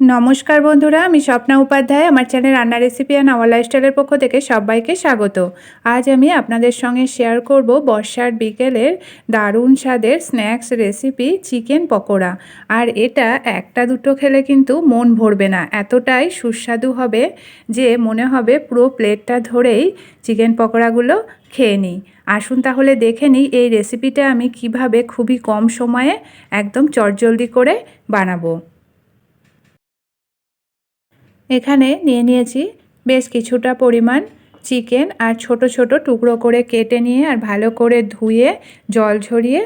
নমস্কার বন্ধুরা, আমি স্বপ্না উপাধ্যায়। আমার চ্যানেল রান্না রেসিপি অ্যান্ড আওয়ার লাইফস্টাইলের পক্ষ থেকে সবাইকে স্বাগত। আজ আমি আপনাদের সঙ্গে শেয়ার করব বর্ষার বিকেলের দারুণ স্বাদের স্ন্যাক্স রেসিপি চিকেন পকোড়া। আর এটা একটা দুটো খেলে কিন্তু মন ভরবে না। এতটাই সুস্বাদু হবে যে মনে হবে পুরো প্লেটটা ধরেই চিকেন পকোড়াগুলো খেয়ে নিই। আসুন তাহলে দেখে নিই এই রেসিপিটা আমি কীভাবে খুবই কম সময়ে একদম চটজলদি করে বানাবো। এখানে নিয়ে নিয়েছি বেশ কিছুটা পরিমাণ চিকেন আর ছোট ছোট টুকরো করে কেটে নিয়ে আর ভালো করে ধুয়ে, জল ঝরিয়ে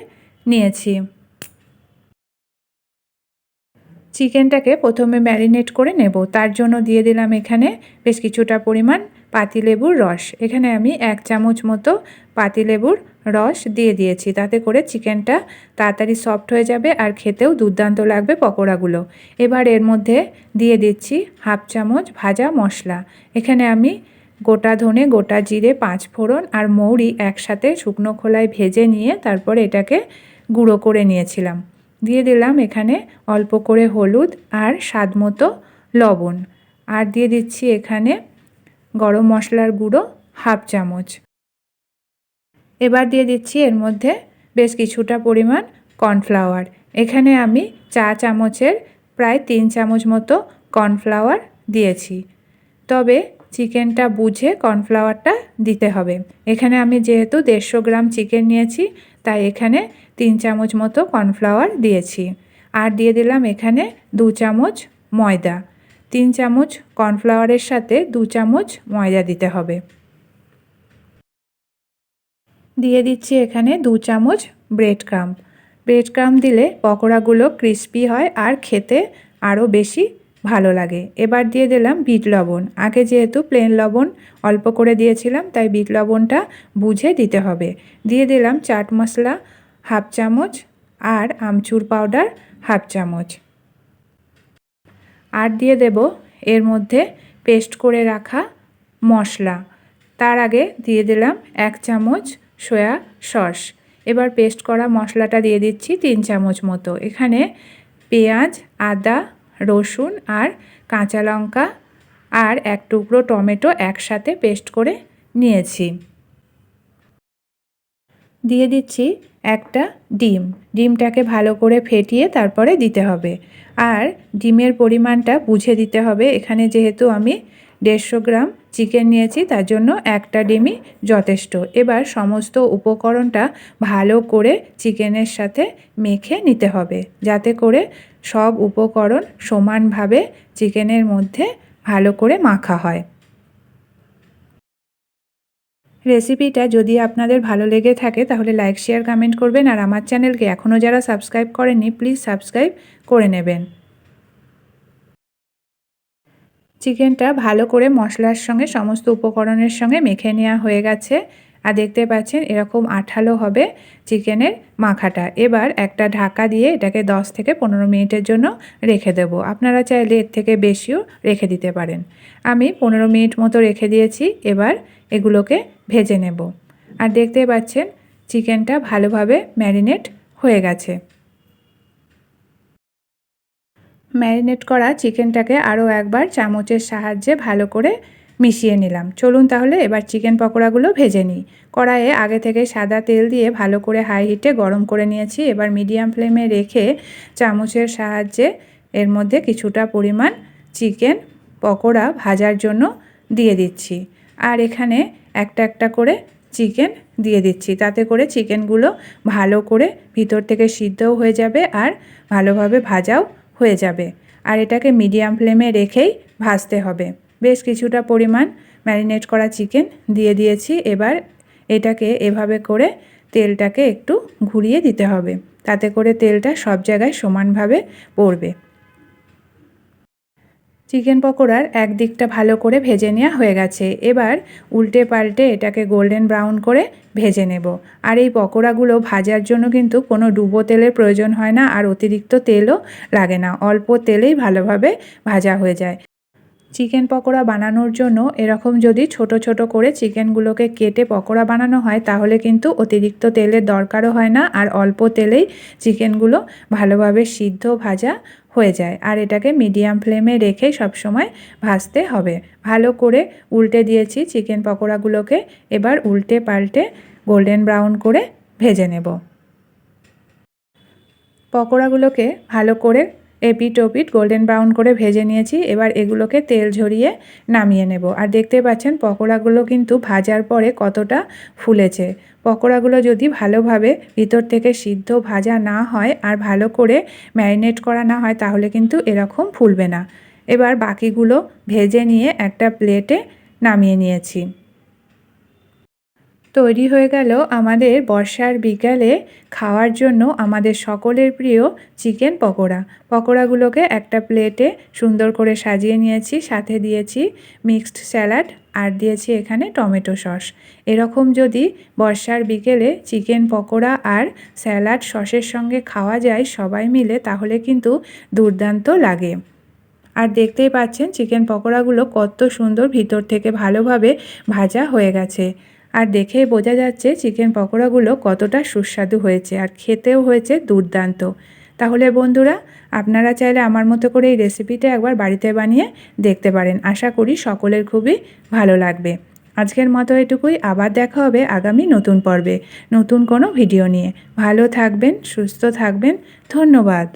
নিয়েছি। চিকেনটাকে প্রথমে ম্যারিনেট করে নেব। তার জন্য দিয়ে দিলাম এখানে বেশ কিছুটা পরিমাণ পাতিলেবুর রস। এখানে আমি এক চামচ মতো পাতিলেবুর রস দিয়ে দিয়েছি। তাতে করে চিকেনটা তাড়াতাড়ি সফট হয়ে যাবে আর খেতেও দুর্দান্ত লাগবে পকোড়াগুলো। এবার এর মধ্যে দিয়ে দিচ্ছি হাফ চামচ ভাজা মশলা। এখানে আমি গোটা ধনে, গোটা জিরে, পাঁচ ফোড়ন আর মৌরি একসাথে শুকনো খোলায় ভেজে নিয়ে তারপর এটাকে গুঁড়ো করে নিয়েছিলাম। দিয়ে দিলাম এখানে অল্প করে হলুদ আর স্বাদ মতো লবণ। আর দিয়ে দিচ্ছি এখানে গরম মশলার গুঁড়ো হাফ চামচ। এবার দিয়ে দিচ্ছি এর মধ্যে বেশ কিছুটা পরিমাণ কর্নফ্লাওয়ার। এখানে আমি চা চামচের প্রায় তিন চামচ মতো কর্নফ্লাওয়ার দিয়েছি। তবে চিকেনটা বুঝে কর্নফ্লাওয়ারটা দিতে হবে। এখানে আমি যেহেতু দেড়শো গ্রাম চিকেন নিয়েছি, তাই এখানে তিন চামচ মতো কর্নফ্লাওয়ার দিয়েছি। আর দিয়ে দিলাম এখানে দু চামচ ময়দা। তিন চামচ কর্নফ্লাওয়ারের সাথে দু চামচ ময়দা দিতে হবে। দিয়ে দিচ্ছি এখানে দু চামচ ব্রেড ক্রাম্প ব্রেড ক্রাম্প দিলে পকোড়াগুলো ক্রিস্পি হয় আর খেতে আরও বেশি ভালো লাগে। এবার দিয়ে দিলাম বিট লবণ। আগে যেহেতু প্লেন লবণ অল্প করে দিয়েছিলাম, তাই বিট লবণটা বুঝে দিতে হবে। দিয়ে দিলাম চাট মশলা হাফ চামচ আর আমচুর পাউডার হাফ চামচ। আর দিয়ে দেব এর মধ্যে পেস্ট করে রাখা মশলা। তার আগে দিয়ে দিলাম এক চামচ সয়া সস এবার পেস্ট করা মশলাটা দিয়ে দিচ্ছি তিন চামচ মতো। এখানে পেঁয়াজ, আদা রসুন আর কাঁচা লঙ্কা আর এক টুকরো টমেটো একসাথে পেস্ট করে নিয়েছি। দিয়ে দিচ্ছি একটা ডিম। ডিমটাকে ভালো করে ফেটিয়ে তারপরে দিতে হবে। আর ডিমের পরিমাণটা বুঝে দিতে হবে। এখানে যেহেতু আমি দেড়শো গ্রাম চিকেন নিয়েছি, তার জন্য একটা ডিমই যথেষ্ট। এবার সমস্ত উপকরণটা ভালো করে চিকেনের সাথে মেখে নিতে হবে, যাতে করে সব উপকরণ সমানভাবে চিকেনের মধ্যে ভালো করে মাখা হয়। রেসিপিটা যদি আপনাদের ভালো লেগে থাকে তাহলে লাইক, শেয়ার, কমেন্ট করবেন আর আমার চ্যানেলকে এখনও যারা সাবস্ক্রাইব করেননি প্লিজ সাবস্ক্রাইব করে নেবেন। চিকেনটা ভালো করে মশলার সঙ্গে, সমস্ত উপকরণের সঙ্গে মেখে নেওয়া হয়ে গেছে। আর দেখতে পাচ্ছেন এরকম আঠালো হবে চিকেনের মাখাটা। এবার একটা ঢাকা দিয়ে এটাকে 10 থেকে পনেরো মিনিটের জন্য রেখে দেব। আপনারা চাইলে এর থেকে বেশিও রেখে দিতে পারেন। আমি পনেরো মিনিট মতো রেখে দিয়েছি, এবার এগুলোকে ভেজে নেব। আর দেখতে পাচ্ছেন চিকেনটা ভালোভাবে ম্যারিনেট হয়ে গেছে। ম্যারিনেট করা চিকেনটাকে আরও একবার চামচের সাহায্যে ভালো করে মিশিয়ে নিলাম। চলুন তাহলে এবার চিকেন পকোড়াগুলো ভেজে নিই। কড়াইয়ে আগে থেকে সাদা তেল দিয়ে ভালো করে হাই হিটে গরম করে নিয়েছি। এবার মিডিয়াম ফ্লেমে রেখে চামচের সাহায্যে এর মধ্যে কিছুটা পরিমাণ চিকেন পকোড়া ভাজার জন্য দিয়ে দিচ্ছি। আর এখানে একটা একটা করে চিকেন দিয়ে দিচ্ছি। তাতে করে চিকেনগুলো ভালো করে ভিতর থেকে সিদ্ধও হয়ে যাবে আর ভালোভাবে ভাজাও হয়ে যাবে। আর এটাকে মিডিয়াম ফ্লেমে রেখেই ভাজতে হবে। বেশ কিছুটা পরিমাণ ম্যারিনেট করা চিকেন দিয়ে দিয়েছি। এবার এটাকে এভাবে করে তেলটাকে একটু ঘুরিয়ে দিতে হবে। তাতে করে তেলটা সব জায়গায় সমানভাবে পড়বে। চিকেন পকোড়ার এক দিকটা ভালো করে ভেজে নেওয়া হয়ে গেছে। এবার উল্টে পাল্টে এটাকে গোল্ডেন ব্রাউন করে ভেজে নেব। আর এই পকোড়াগুলো ভাজার জন্য কিন্তু কোনো ডুবো তেলের প্রয়োজন হয় না। আর অতিরিক্ত তেলও লাগে না। অল্প তেলেই ভালোভাবে ভাজা হয়ে যায়। চিকেন পকোড়া বানানোর জন্য এরকম যদি ছোট ছোট করে চিকেনগুলোকে কেটে পকোড়া বানানো হয়, তাহলে কিন্তু অতিরিক্ত তেলের দরকারও হয় না আর অল্প তেলেই চিকেনগুলো ভালোভাবে সিদ্ধ ভাজা হয়ে যায়। আর এটাকে মিডিয়াম ফ্লেমে রেখে সবসময় ভাজতে হবে। ভালো করে উল্টে দিয়েছি চিকেন পকোড়াগুলোকে, এবার উল্টে পাল্টে গোল্ডেন ব্রাউন করে ভেজে নেব। পকোড়াগুলোকে ভালো করে এপিট ওপিট গোল্ডেন ব্রাউন করে ভেজে নিয়েছি, এবার এগুলোকে তেল ঝরিয়ে নামিয়ে নেব। আর দেখতে পাচ্ছেন পকোড়াগুলো কিন্তু ভাজার পরে কতটা ফুলেছে। পকোড়াগুলো যদি ভালোভাবে ভিতর থেকে সিদ্ধ ভাজা না হয় আর ভালো করে ম্যারিনেট করা না হয়, তাহলে কিন্তু এরকম ফুলবে না। এবার বাকিগুলো ভেজে নিয়ে একটা প্লেটে নামিয়ে নিয়েছি। তৈরি হয়ে গেল আমাদের বর্ষার বিকালে খাওয়ার জন্য আমাদের সকলের প্রিয় চিকেন পকোড়া। পকোড়াগুলোকে একটা প্লেটে সুন্দর করে সাজিয়ে নিয়েছি, সাথে দিয়েছি মিক্সড স্যালাড আর দিয়েছি এখানে টমেটো সস। এরকম যদি বর্ষার বিকেলে চিকেন পকোড়া আর স্যালাড সসের সঙ্গে খাওয়া যায় সবাই মিলে, তাহলে কিন্তু দুর্দান্ত লাগে। আর দেখতেই পাচ্ছেন, চিকেন পকোড়াগুলো কত সুন্দর ভিতর থেকে ভালোভাবে ভাজা হয়ে গেছে। আর দেখেই বোঝা যাচ্ছে চিকেন পকোড়াগুলো কতটা সুস্বাদু হয়েছে আর খেতেও হয়েছে দুর্দান্ত। তাহলে বন্ধুরা, আপনারা চাইলে আমার মতো করে এই রেসিপিটা একবার বাড়িতে বানিয়ে দেখতে পারেন। আশা করি সকলের খুবই ভালো লাগবে। আজকের মতো এটুকুই। আবার দেখা হবে আগামী নতুন পর্বে, নতুন কোনো ভিডিও নিয়ে। ভালো থাকবেন, সুস্থ থাকবেন। ধন্যবাদ।